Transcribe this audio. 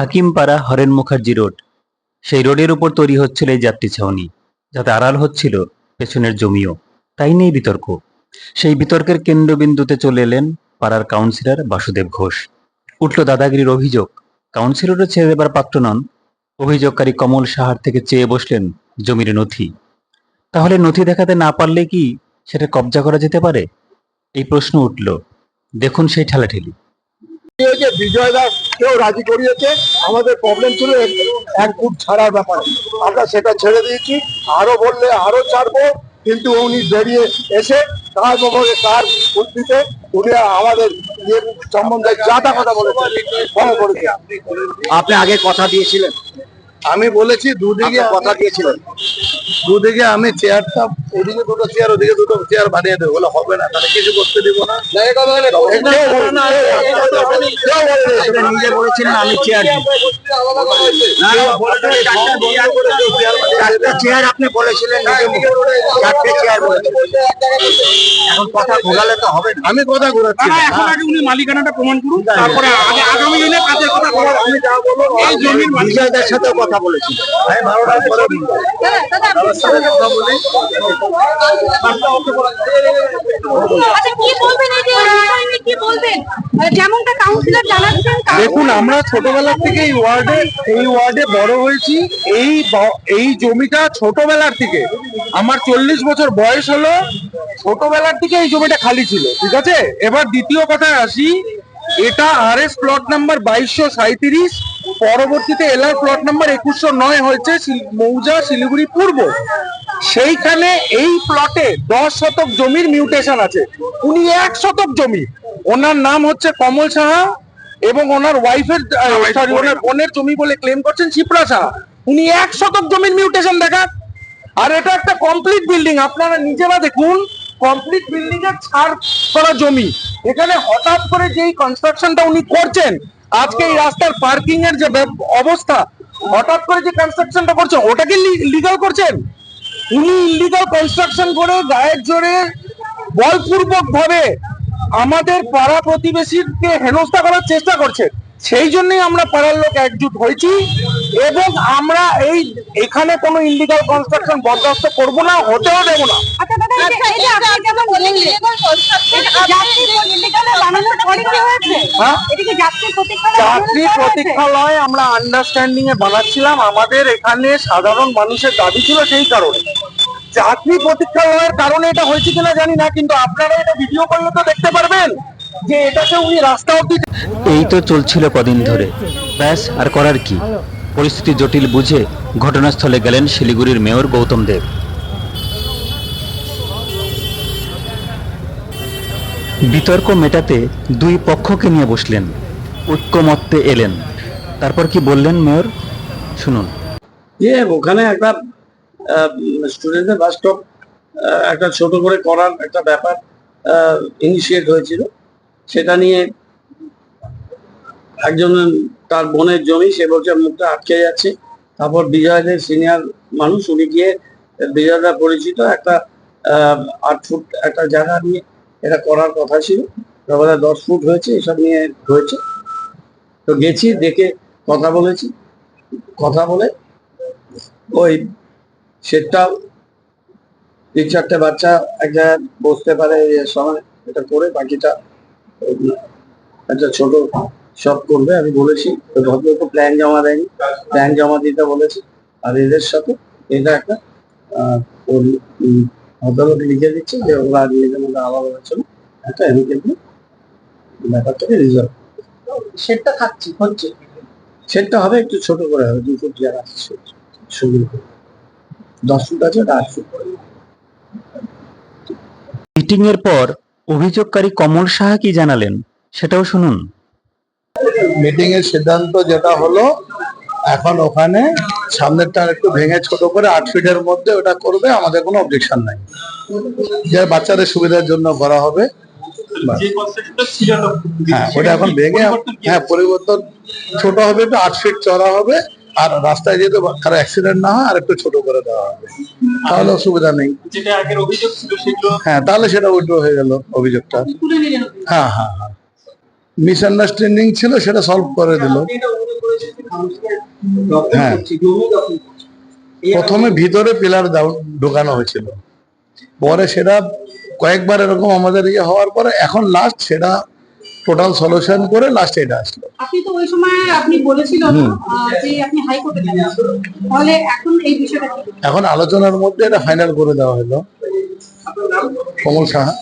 Hakimpara horn Mukherjee road. সেই রোডের উপর তৈরি হচ্ছিল এই যাত্রী ছাউনি, যাতে আড়াল হচ্ছিল পেছনের জমিও। তাই নেই বিতর্ক। সেই বিতর্কের কেন্দ্রবিন্দুতে চলে এলেন পাড়ার কাউন্সিলর বাসুদেব ঘোষ। উঠল দাদাগিরির অভিযোগ। কাউন্সিলরও ছেড়ে দেবার পাত্র নন। অভিযোগকারী কমল সাহার থেকে চেয়ে বসলেন জমির নথি। তাহলে নথি দেখাতে না পারলে কি সেটা কবজা করা যেতে পারে? এই প্রশ্ন উঠল। দেখুন সেই ঠেলাঠেলি। যে বিজয় দাস কেউ রাজি করিয়েছে আমাদের প্রবলেম ছিল এক- ফুট ছাড়ার ব্যাপারে। আমরা সেটা ছেড়ে দিয়েছি আরও বললে আরও ছাড়বো কিন্তু উনি বেরিয়ে এসে তার ব্যাপারে তার বুদ্ধিতে উনি আমাদের ইয়ে সম্বন্ধে যা তা কথা বলেছে করেছে আপনি আগে কথা দিয়েছিলেন। আমি বলেছি দুদিকে কথা দিয়েছিলেন। দুদিকে আমি চেয়ারটা ওদিকে দুটো চেয়ার ওদিকে দুটো চেয়ার বানিয়ে দেবো বলে হবে না তাহলে কিছু করতে দিব না নিজে বলেছিলেন আমি চেয়ার দিই না, না, বলেছেন চারটা চেয়ার- আপনি বলেছিলেন চারটে চেয়ার এখন কথা ঘোরালে তো হবে না আমি কথা ঘুরাচ্ছি না, এখন আগে উনি মালিকানাটা প্রমাণ করুন তারপরে আগামী দিনে কাজের কথা বলার আমি যা বলব এই জমির মালিক বিজয়দার সাথেও কথা বলেছি আমি বারোটার কথা বলি আচ্ছা কি বলবেন এই যে বিষয় নিয়ে কি বলবেন? আহ, যেমনটা কাউন্সিলর জানাচ্ছেন দেখুন আমরা ছোটবেলা থেকে এই ওয়ার্ডে এই ওয়ার্ডে বড় হয়েছি। এই এই জমিটা ছোটবেলার থেকে আমার চল্লিশ বছর বয়স হলো ছোটবেলার থেকে এই জমিটা খালি ছিল ঠিক আছে? এবার দ্বিতীয় কথায় আসি এটা আর এস প্লট নাম্বার বাইশশো সাঁত্রিশ পরবর্তীতে এলআর প্লট নাম্বার একুশশো নয় হয়েছে মৌজা শিলিগুড়ি পূর্ব। সেইখানে এই প্লটে দশ শতক জমির মিউটেশন আছে। উনি এক শতক জমি। ওনার নাম হচ্ছে কমল সাহা এবং ওনার ওয়াইফের সরি ওনার বোনের জমি বলে ক্লেম করছেন শিপ্রা সাহা। উনি এক শতক জমির মিউটেশন দেখান আর এটা একটা কমপ্লিট বিল্ডিং আপনারা নিজেরা দেখুন কমপ্লিট বিল্ডিং এর ছাড় করা জমি। এখানে হঠাৎ করে যেই কনস্ট্রাকশনটা উনি করছেন আজকে এই রাস্তার পার্কিং এর যে অবস্থা, হঠাৎ করে যে কনস্ট্রাকশনটা করছেন ওটাকে লিগাল করছেন? উনি ইলিগাল কনস্ট্রাকশন করে গায়ের জোরে বলপূর্বক ভাবে আমাদের পাড়া প্রতিবেশীকে হেনস্থা করার চেষ্টা করছে সেই জন্যই আমরা পাড়ার লোক একজুট হয়েছি এবং আমরা এই এখানে কোনো ইলিগাল কনস্ট্রাকশন বরদাস্ত করব না, হতেও দেবো না। আচ্ছা যাত্রী হ্যাঁ? প্রতীক্ষালয় আমরা আন্ডারস্ট্যান্ডিং এ বানাচ্ছিলাম। আমাদের এখানে সাধারণ মানুষের দাবি ছিল সেই কারণে। চাকরি প্রতীক্ষালয়ের কারণে এটা হয়েছে কিনা জানি না কিন্তু আপনারা এটা ভিডিও করলে তো দেখতে পারবেন যে এটাকে উনি রাস্তা অব্দি এই তো চলছিল কদিন ধরে। ব্যাস আর করার কি? পরিস্থিতি জটিল বুঝে ঘটনাস্থলে গেলেন শিলিগুড়ির মেয়র গৌতম দেব। বিতর্ক মেটাতে দুই পক্ষকে নিয়ে বসলেন। ঐক্যমত্যে এলেন। তারপর কি বললেন মেয়র? শুনুন। ইয়ে ওখানে একটা স্টুডেন্টের বাস স্টপ একটা ছোট করে করার একটা ব্যাপার ইনিশিয়েট হয়েছিল। সেটা নিয়ে একজন তার বোনের জমি, সে বলছে, মুখটা আটকে যাচ্ছে। তারপর বিজয়দের সিনিয়র মানুষ, উনি গিয়ে বিজয়দা পরিচিত, একটা আট ফুট একটা জায়গা নিয়ে এটা করার কথা ছিল। তারপরে দশ ফুট হয়েছে, এসব নিয়ে হয়েছে। তো গেছি, দেখে কথা বলেছি। কথা বলে ওই সেটটাও তিন চারটে বাচ্চা এক জায়গায় বসতে পারে এর সময় এটা করে বাকিটা একটা ছোট সব করবে, আমি বলেছি। ভদ্রলোক প্ল্যান জমা দেয়নি। প্ল্যান জমা দিতে বলেছি। আর এদের সাথে এটা একটা ভদ্রলোক লিখে দিচ্ছে যে ওরা নিজেদের মধ্যে আলাদা হয়েছিল একটা ব্যাপারটাকে রিজলভ সেটা থাকছে হচ্ছে। সেটটা হবে একটু ছোট করে হবে দু ফুট জায়গা আছে সেট। সুন্দর করে। দশ ফুট আছে ওটা আট ফুট করে। মিটিং এর পর অভিযোগকারী কমল সাহা কি জানালেন সেটাও শুনুন। মিটিং এর সিদ্ধান্ত যেটা হলো এখন ওখানে সামনেরটা একটু ভেঙে ছোট করে আট ফিটের মধ্যে ওটা করবে আমাদের কোনো অবজেকশন নাই। যে বাচ্চাদের সুবিধার জন্য করা হবে। হ্যাঁ ওটা এখন ভেঙে হ্যাঁ পরিবর্তন ছোট হবে একটু আট ফিট চড়া হবে আর রাস্তায় যেহেতু কারও অ্যাক্সিডেন্ট না হয় আর একটু ছোট করে দেওয়া হবে। তাহলে অসুবিধা নেই। হ্যাঁ তাহলে সেটা উইড্রো হয়ে গেল অভিযোগটা। হ্যাঁ হ্যাঁ হ্যাঁ। মিসআন্ডারস্ট্যান্ডিং ছিল সেটা সলভ করে দিল। হ্যাঁ। প্রথমে ভিতরে পিলার ঢোকানো হয়েছিল। পরে সেটা কয়েকবার এরকম আমাদের ইয়ে হওয়ার পরে এখন লাস্ট সেটা টোটাল সলিউশন করে লাস্ট এটা আসলো। আপনি তো ওই সময় আপনি বলেছিলেন যে আপনি হাইকোর্টে যাবেন। তাহলে এখন এই বিষয়টা এখন আলোচনার মধ্যে এটা ফাইনাল করে দেওয়া হলো। কমল সাহা।